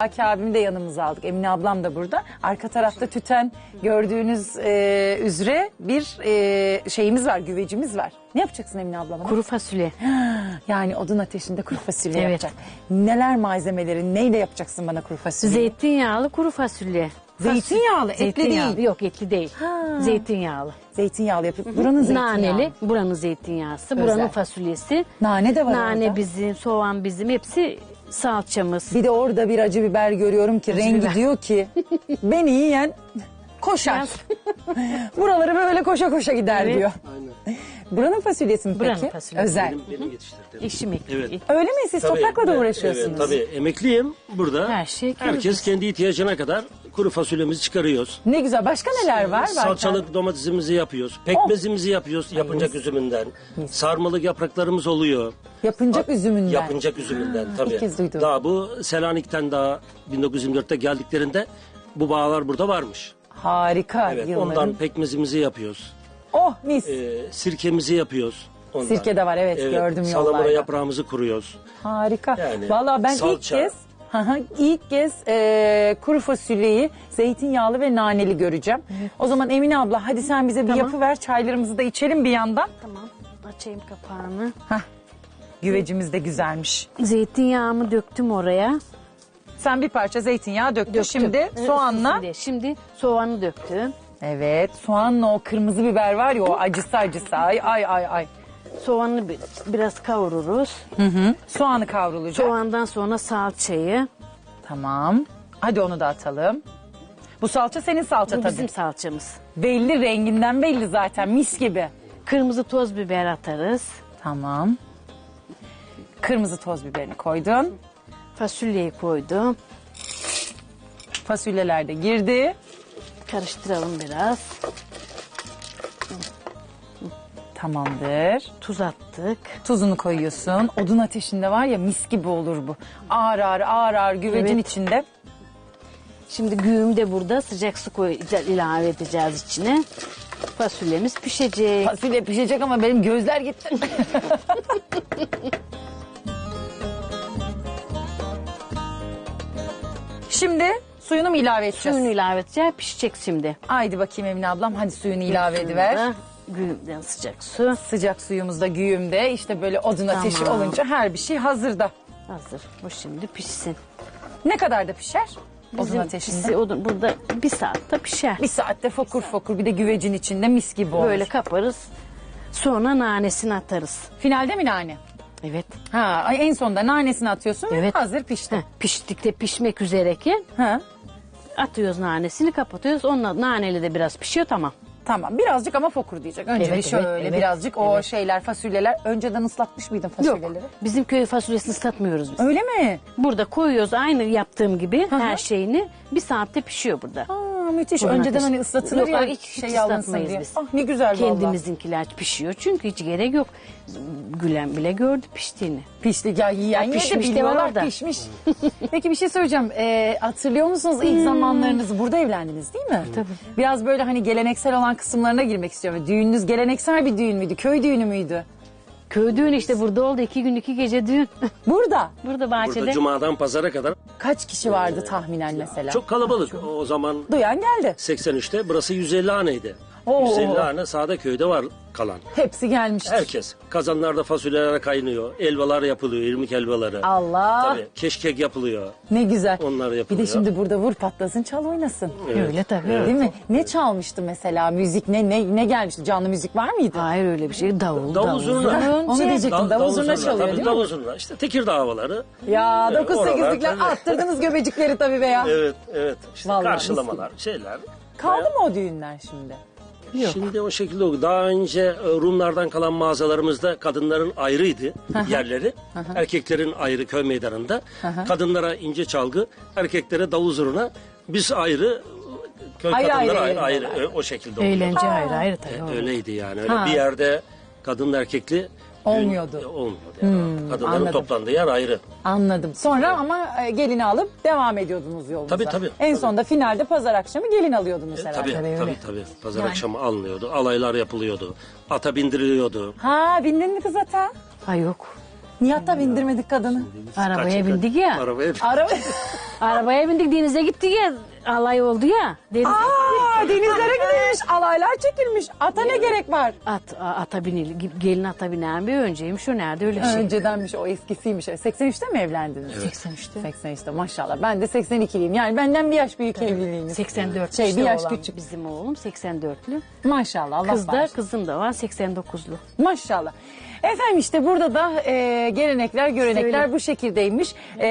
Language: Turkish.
Aki abimi de yanımıza aldık. Emine ablam da burada. Arka tarafta tüten gördüğünüz e, üzere bir e, şeyimiz var, güvecimiz var. Ne yapacaksın Emine ablama? Kuru fasulye. Yani odun ateşinde kuru fasulye Evet. yapacak. Neler malzemeleri, neyle yapacaksın bana kuru fasulye? Zeytinyağlı kuru fasulye. Zeytinyağlı, etli Zeytinyağlı. değil. Yok etli değil. Ha. Zeytinyağlı. Zeytinyağlı yapıp buranın zeytinyağlı. Naneli. Buranın zeytinyağısı. Özel. Buranın fasulyesi. Nane de var Nane orada. bizim, soğan bizim. Hepsi salçamız. Bir de orada bir acı biber görüyorum ki rengi biber. diyor ki beni yiyen koşar. Buraları böyle koşa koşa gider Evet. diyor. Buranın fasulyesi mi Buranın peki? fasulyesi. Özel. Benim, benim yetiştirdiğim. Eşim ekti. Evet. Öyle mi? Siz toprakla da ben- uğraşıyorsunuz. Evet, tabii emekliyim burada. Her şey Herkes kendi ihtiyacına kadar kuru fasulyemizi çıkarıyoruz. Ne güzel. Başka neler var? Var Salçalık domatesimizi yapıyoruz. Pekmezimizi yapıyoruz yapıncak üzümünden. Sarmalık yapraklarımız oluyor. Yapıncak üzümünden. Yapıncak üzümünden tabii. ilk kez duydum. Daha bu Selanik'ten daha 1924'te geldiklerinde bu bağlar burada varmış. Harika Evet, yılların. ondan pekmezimizi yapıyoruz. Oh mis. Ee, sirkemizi yapıyoruz. Ondan. Sirke de var, evet, gördüm Salamura yollarda. yaprağımızı kuruyoruz. Harika. Yani Vallahi ben ilk salça. kez ilk kez e, kuru fasulyeyi zeytinyağlı ve naneli göreceğim. O zaman Emine abla hadi sen bize bir Tamam. yapı ver çaylarımızı da içelim bir yandan. Tamam. Açayım kapağını. Hah. Güvecimiz de güzelmiş. Zeytinyağımı döktüm oraya. Sen bir parça zeytinyağı döktün. Döktüm. Şimdi Evet, soğanla. Şimdi soğanı döktüm. Evet soğanla o kırmızı biber var ya o acısı acısı. Ay ay ay ay. Soğanı bi- biraz kavururuz. Soğanı kavrulacak. Soğandan sonra salçayı. Tamam. Hadi onu da atalım. Bu salça senin salça Bu tabii. bizim salçamız. Belli renginden belli zaten mis gibi. Kırmızı toz biber atarız. Tamam. Kırmızı toz biberini koydun. Fasulyeyi koydum. Fasulyeler de girdi. Karıştıralım biraz. Tamamdır. Tuz attık. Tuzunu koyuyorsun. Odun ateşinde var ya mis gibi olur bu. Ağır ağır ağır ağır güvecin Evet. içinde. Şimdi güğüm de burada sıcak su koy, ilave edeceğiz içine. Fasulyemiz pişecek. Fasulye pişecek ama benim gözler gitti. Şimdi suyunu mu ilave edeceğiz? Suyunu ilave edeceğiz. Pişecek şimdi. Haydi bakayım Emine ablam hadi suyunu ilave ediver. Da Güğümden sıcak su. Sıcak suyumuz da güğümde işte böyle odun ateşi Tamam. olunca her bir şey hazırda. Hazır. Bu şimdi pişsin. Ne kadar da pişer? Odun Bizim ateşinde. pişsi- odun, burada bir saatte pişer. Bir saatte fokur fokur bir de güvecin içinde mis gibi olur. Böyle kaparız. Sonra nanesini atarız. Finalde mi nane? Evet. Ha ay en sonda nanesini atıyorsun ve Evet. hazır pişti. Heh, piştikte pişmek üzereyken Ha. atıyoruz nanesini kapatıyoruz. Onunla naneli de biraz pişiyor tamam. Tamam birazcık ama fokur diyecek. Önce Evet, bir şöyle evet, evet, birazcık o şeyler fasulyeler. Önceden ıslatmış mıydın Yok. fasulyeleri? Bizim köy fasulyesini satmıyoruz biz. Öyle mi? Burada koyuyoruz aynı yaptığım gibi her şeyini. Bir saatte pişiyor burada. Aa, müthiş. Fırın Önceden ateşi. hani ıslatılır Yok, ya hiç- hiç şey alınsın ıslatmayız diye. biz. Ah ne güzel valla. Kendimizinkiler pişiyor çünkü hiç gerek yok. Gülen bile gördü piştiğini. Pişti ya yiyen yedi pişmiş de biliyorlar var da. pişmiş. Peki bir şey söyleyeceğim. Ee, hatırlıyor musunuz ilk zamanlarınızı burada evlendiniz değil mi? Hmm. Tabii. Biraz böyle hani geleneksel olan kısımlarına girmek istiyorum. Düğününüz geleneksel bir düğün müydü? Köy düğünü müydü? Köy düğün işte burada oldu iki gün iki gece düğün. Burada. burada bahçede. Burada cumadan pazara kadar Kaç kişi vardı tahminen mesela? çok kalabalık. O zaman Duyan geldi. 83'te burası 150 haneydi. Oo. 150 hane sağda köyde var kalan. Hepsi gelmiştir. Herkes. Kazanlarda fasulyeler kaynıyor. Elvalar yapılıyor. irmik helvaları. Allah Tabii keşkek yapılıyor. ne güzel. Onlar Bir yapılıyor. de şimdi burada vur patlasın çal oynasın. Öyle tabii. Değil mi? Ne çalmıştı mesela müzik ne ne ne gelmişti? Canlı müzik var mıydı? Hayır öyle bir şey. Davul, Davul davul. zurna. Onu diyecektim. Dav- davul zurna çalıyor tabii, değil mi? davul zurna. İşte Tekirdağ havaları. Ya Evet, 9 oralar 8'likler tabii. attırdınız göbecikleri tabii be ya. Evet, evet. İşte Vallahi karşılamalar, şeyler. Kaldı mı o düğünler şimdi? Yok. Şimdi o şekilde oldu. Daha önce e, Rumlardan kalan mağazalarımızda kadınların ayrıydı yerleri. Erkeklerin ayrı köy meydanında. Kadınlara ince çalgı, erkeklere davul zurna. Biz ayrı, köy Ayrı kadınları ayrı ayrı, ayrı, eğleniyorlar. o şekilde oldu. Eğlence ayrı ayrı tabii. E, Öyleydi yani. Öyle Ha. bir yerde kadın erkekli Olmuyordu. e, olmuyordu. Yani. Kadınların anladım. toplandığı yer ayrı. Anladım. Sonra ama e, gelini alıp devam ediyordunuz yolunuza. Tabii, tabii. En Tabii. sonunda finalde pazar akşamı gelin alıyordunuz herhalde. Tabii, tabii, öyle. tabii, Pazar akşamı alınıyordu. Alaylar yapılıyordu. Ata bindiriliyordu. Ha bindin mi kız ata? Ha yok. Niye hatta bindirmedik kadını? Arabaya bindik ya. Arabaya Araba... Arabaya bindik denize gittik ya. Alay oldu ya. Deniz, Aa, denizlere gidilmiş, alaylar çekilmiş. Ata ne gerek var? at, a- ata binil, gelin ata binen bir önceymiş o nerede öyle şey. Öncedenmiş, o eskisiymiş. 83'te mi evlendiniz? 83'te. 83'te maşallah. Ben de 82'liyim. Yani benden bir yaş büyük evliliğiniz. 84 Şey, bir yaş olan küçük. Bizim oğlum 84'lü. Maşallah Allah Kız da bağışlasın. kızım da var 89'lu. Maşallah. Efendim işte burada da e, gelenekler, görenekler Söyle. bu şekildeymiş. E,